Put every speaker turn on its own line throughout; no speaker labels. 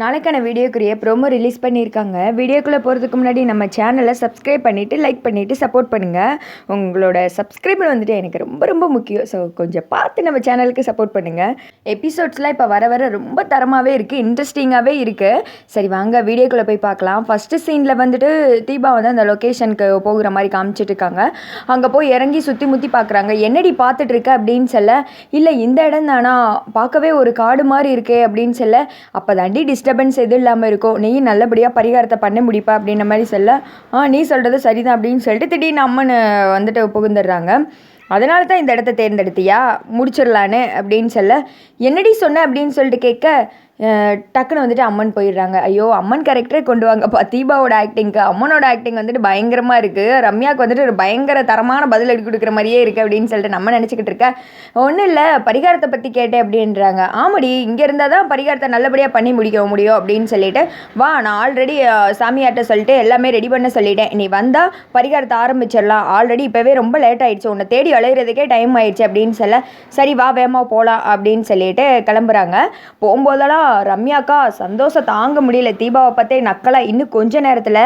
நாளைக்கான வீடியோக்குரிய promo release பண்ணியிருக்காங்க. வீடியோக்குள்ளே போகிறதுக்கு முன்னாடி நம்ம சேனலை சப்ஸ்கிரைப் பண்ணிவிட்டு லைக் பண்ணிவிட்டு சப்போர்ட் பண்ணுங்கள் உங்களோட சப்ஸ்கிரைபர் வந்துட்டு எனக்கு ரொம்ப ரொம்ப முக்கியம். ஸோ கொஞ்சம் பார்த்து நம்ம சேனலுக்கு சப்போர்ட் பண்ணுங்கள் எபிசோட்ஸ்லாம் இப்போ வர வர ரொம்ப தரமாகவே இருக்குது இன்ட்ரெஸ்டிங்காகவே இருக்குது சரி வாங்க வீடியோக்குள்ளே போய் பார்க்கலாம். ஃபஸ்ட்டு சீனில் வந்துட்டு தீபா வந்து அந்த லொக்கேஷனுக்கு போகிற மாதிரி காமிச்சிட்டு இருக்காங்க. அங்கே போய் இறங்கி சுற்றி முற்றி பார்க்குறாங்க என்னடி பார்த்துட்டு இருக்க? அப்படின்னு சொல்ல இல்லை இந்த இடம் தானா? பார்க்கவே ஒரு காடு மாதிரி இருக்கே அப்படின்னு சொல்ல அப்போ தாண்டி டிஸ்டர்பன்ஸ் எதுவும் இல்லாமல் இருக்கும். நீ நல்லபடியாக பரிகாரத்தை பண்ண முடிப்பா அப்படின்ற மாதிரி சொல்ல ஆ நீ சொல்கிறது சரிதான் அப்படின்னு சொல்லிட்டு திடீர்னு அம்மன் வந்துட்டு புகுந்துடுறாங்க. அதனால தான் இந்த இடத்த தேர்ந்தெடுத்தியா? முடிச்சிடலான்னு அப்படின்னு சொல்ல என்னடி சொன்ன? அப்படின்னு சொல்லிட்டு கேட்க டக்குன்னு வந்துட்டு அம்மன் போயிடுறாங்க. ஐயோ அம்மன் கேரக்டரே கொண்டு வாங்கப்பா தீபாவோட ஆக்டிங்க்கு அம்மனோட ஆக்டிங் வந்துட்டு பயங்கரமாக இருக்குது ரம்யாவுக்கு வந்துட்டு ஒரு பயங்கர தரமான பதில் அடி கொடுக்குற மாதிரியே இருக்குது அப்படின்னு சொல்லிட்டு நம்ம நினச்சிக்கிட்டு இருக்க. ஒன்றும் இல்லை பரிகாரத்தை பற்றி கேட்டேன் அப்படின்றாங்க. ஆமாடி இங்கே இருந்தால் தான் பரிகாரத்தை நல்லபடியாக பண்ணி முடிக்க முடியும் அப்படின்னு சொல்லிட்டு வா நான் ஆல்ரெடி சாமியார்கிட்ட சொல்லிட்டு எல்லாமே ரெடி பண்ண சொல்லிட்டேன். நீ வந்தால் பரிகாரத்தை ஆரம்பிச்சிடலாம். ஆல்ரெடி இப்போவே ரொம்ப லேட் ஆகிடுச்சு உன்னை தேடி அலையிறதுக்கே டைம் ஆயிடுச்சு அப்படின்னு சொல்ல சரி வா வேகமாக போகலாம் அப்படின்னு சொல்லிட்டு கிளம்புறாங்க. போகும்போதெல்லாம் ரம்யாக்கா சந்தோஷம் தாங்க முடியல. தீபாவை பார்த்தே நக்கலாக இன்னும் கொஞ்ச நேரத்தில்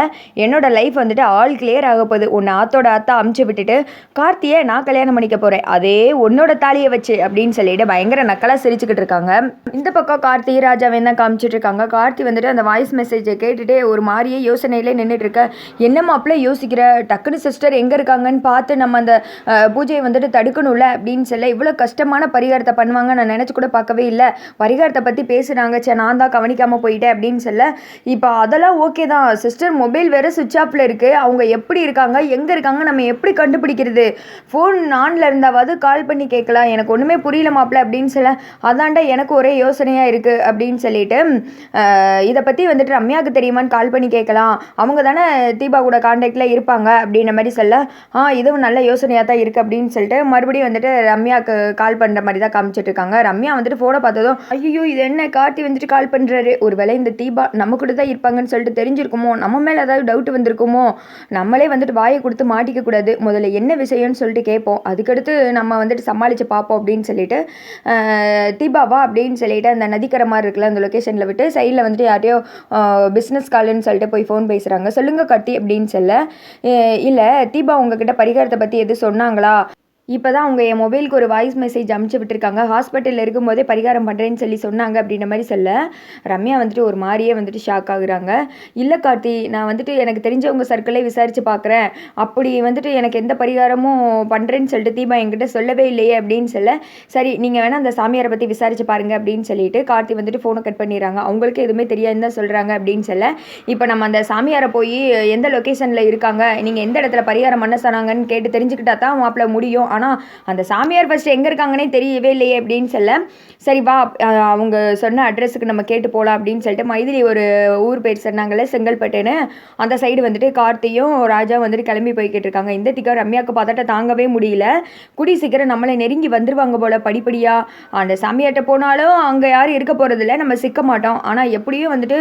என்னோட லைஃப் வந்துட்டு ஆல் கிளியர் ஆக போகுது. உன்னை ஆத்தோட ஆத்தா அமுச்சு விட்டுட்டு கார்த்தியை நான் கல்யாணம் பண்ணிக்க போகிறேன் அதே உன்னோட தாலியை வச்சு அப்படின்னு சொல்லிட்டு பயங்கர நக்கலாக சிரிச்சுக்கிட்டு இருக்காங்க. இந்த பக்கம் கார்த்தி ராஜாவை தான் காமிச்சிட்டு இருக்காங்க. கார்த்தி வந்துட்டு அந்த வாய்ஸ் மெசேஜை கேட்டுட்டு ஒரு மாதிரியே யோசனையிலே நின்றுட்டு இருக்க. என்ன மாப்பிள்ள யோசிக்கிற? டக்குனு சிஸ்டர் எங்கே இருக்காங்கன்னு பார்த்து நம்ம அந்த பூஜையை வந்துட்டு தடுக்கணும்ல? அப்படின்னு சொல்ல இவ்வளோ கஷ்டமான பரிகாரத்தை பண்ணுவாங்க நான் நினச்சி கூட பார்க்கவே இல்லை. பரிகாரத்தை பற்றி பேசுகிறாங்க சே நான் தான் கவனிக்காமல் போயிட்டேன் அப்படின்னு சொல்ல இப்போ அதெல்லாம் ஓகே தான். சிஸ்டர் மொபைல் வேறு சுவிட்ச் ஆஃபில் இருக்குது அவங்க எப்படி இருக்காங்க? எங்கே இருக்காங்க? நம்ம எப்படி கண்டுபிடிக்கிறது? ஃபோன் ஆனில் இருந்தாவது கால் பண்ணி கேட்கலாம். எனக்கு ஒன்றுமே புரியல மாப்பிள்ள அப்படின்னு சொல்ல அதாண்டா எனக்கு ஒரே யோசனையாக இருக்குது அப்படின்னு சொல்லிட்டு இதை பற்றி வந்துட்டு ரம்யாவுக்கு தெரியுமான்னு கால் பண்ணி கேட்கலாம். அவங்க தானே தீபா கூட காண்டாக்டில் இருப்பாங்க அப்படின்ற மாதிரி சொல்ல ஆ இதுவும் நல்ல யோசனையாக தான் இருக்குது அப்படின்னு சொல்லிட்டு மறுபடியும் வந்துட்டு ரம்யாவுக்கு கால் பண்ணுற மாதிரி தான் காமிச்சிட்ருக்காங்க ரம்யா வந்துட்டு ஃபோனை பார்த்ததும் ஐயோ இது என்ன கார்த்தி வந்துட்டு கால் பண்ணுறாரு ஒருவேளை இந்த தீபா நம்ம கூட தான் இருப்பாங்கன்னு சொல்லிட்டு தெரிஞ்சிருக்குமோ? நம்ம மேலே ஏதாவது டவுட் வந்திருக்குமோ? நம்மளே வந்துட்டு வாயை கொடுத்து மாட்டிக்க கூடாது. முதல்ல என்ன விஷயம்னு சொல்லிட்டு கேட்போம். அதுக்கடுத்து நம்ம வந்துட்டு சமாளித்து பார்ப்போம் அப்படின்னு சொல்லிட்டு தீபா வா அப்படின்னு சொல்லிட்டு அந்த நதிக்கரை மாதிரி இருக்குல்ல அந்த லொக்கேஷனில் விட்டு சைடில் வந்துட்டு யாரையோ பிஸ்னஸ் காலுன்னு சொல்லிட்டு போய் ஃபோன் பேசுகிறாங்க சொல்லுங்கள் கார்த்தி அப்படின்னு சொல்ல இல்லை தீபா உங்ககிட்ட பரிகாரத்தை பற்றி எது சொன்னாங்களா? இப்போ தான் அவங்க என் மொபைலுக்கு ஒரு வாய்ஸ் மெசேஜ் அமுச்சு விட்டுருக்காங்க. ஹாஸ்பிட்டலில் இருக்கும்போதே பரிகாரம் பண்ணுறேன்னு சொல்லி சொன்னாங்க அப்படின்ற மாதிரி சொல்ல. ரம்யா வந்துட்டு ஒரு மாதிரியே வந்துட்டு ஷாக் ஆகுறாங்க. இல்லை கார்த்தி நான் வந்துட்டு எனக்கு தெரிஞ்சவங்க சர்க்கிளே விசாரித்து பார்க்குறேன் அப்படி வந்துட்டு எனக்கு எந்த பரிகாரமும் பண்ணுறேன்னு சொல்லிட்டு தீபா என்கிட்ட சொல்லவே இல்லையே அப்படின்னு சொல்ல. சரி நீங்கள் வேணால் அந்த சாமியாரை பற்றி விசாரித்து பாருங்க அப்படின்னு சொல்லிட்டு கார்த்தி வந்துட்டு ஃபோனை கட் பண்ணிடுறாங்க. அவங்களுக்கு எதுவுமே தெரியாதுன்னு தான் சொல்கிறாங்க அப்படின்னு சொல்ல. இப்போ நம்ம அந்த சாமியாரை போய் எந்த லொக்கேஷனில் இருக்காங்க? நீங்கள் எந்த இடத்துல பரிகாரம் பண்ண சொன்னாங்கன்னு கேட்டு தெரிஞ்சுக்கிட்டா தான் மாப்பிள்ள முடியும் ஆனால் அந்த சாமியார் ஃபஸ்ட்டு எங்கே இருக்காங்கன்னே தெரியவே இல்லையே அப்படின்னு சொல்ல சரி வா அவங்க சொன்ன அட்ரஸுக்கு நம்ம கேட்டு போகலாம் அப்படின்னு சொல்லிட்டு மைதிலி ஒரு ஊர் பேர் சொன்னாங்கல்ல செங்கல்பட்டுன்னு. அந்த சைடு வந்துட்டு கார்த்தியும் ராஜா வந்துட்டு கிளம்பி போய்கிட்டு இருக்காங்க. இந்த திக்கா ரம்யாவுக்கு பதட்ட தாங்கவே முடியல. குடி சீக்கிரம் நம்மளை நெருங்கி வந்துருவாங்க போல படிப்படியாக அந்த சாமியார்கிட்ட போனாலும் அங்கே யாரும் இருக்க போகிறதில்ல நம்ம சிக்க மாட்டோம். ஆனால் எப்படியும் வந்துட்டு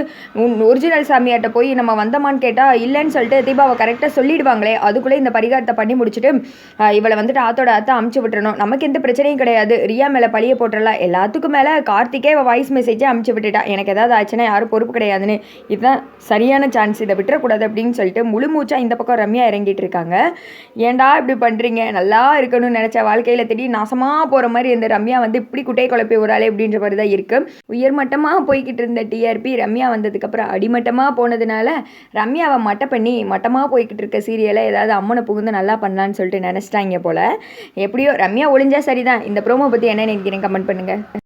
ஒரிஜினல் சாமியார்கிட்ட போய் நம்ம வந்தோமான்னு கேட்டால் இல்லைன்னு சொல்லிட்டு தீபாவை கரெக்டாக சொல்லிடுவாங்களே அதுக்குள்ளே இந்த பரிகாரத்தை பண்ணி முடிச்சுட்டு இவளை வந்துட்டு ஆத்தோட ஆத்த அமுச்சு விட்டுறணும். நமக்கு எந்த பிரச்சனையும் கிடையாது. ரியா மேலே பழிய போட்டுடலாம் எல்லாத்துக்கும் மேலே கார்த்திகே வாய்ஸ் மெசேஜே அமுச்சு விட்டுட்டா. எனக்கு ஏதாவது ஆச்சுன்னா யாரும் பொறுப்பு கிடையாதுன்னு. இதுதான் சரியான சான்ஸ் இதை விட்டுறக்கூடாது அப்படின்னு சொல்லிட்டு முழு மூச்சா இந்த பக்கம் ரம்யா இறங்கிட்டு இருக்காங்க. ஏன்டா இப்படி பண்ணுறீங்க நல்லா இருக்கணும்னு நினச்ச வாழ்க்கையில் திடீர் நாசமாக போகிற மாதிரி இந்த ரம்யா வந்து இப்படி குட்டை குழப்பி விடாலே அப்படின்ற மாதிரி தான் இருக்குது உயர்மட்டமாக போய்கிட்டு இருந்த டிஆர்பி ரம்யா வந்ததுக்கப்புறம் அடிமட்டமாக போனதுனால ரம்யாவை மட்டை பண்ணி மட்டமாக போய்கிட்டு இருக்க சீரியலை ஏதாவது அம்மனை புகுந்து நல்லா பண்ணலான்னு சொல்லிட்டு நினச்சிட்டாங்க போல். எப்படியோ ரம்யா ஒளிஞ்சா சரிதான். இந்த ப்ரோமோ பற்றி என்ன நினைக்கிறேன் கமெண்ட் பண்ணுங்கள்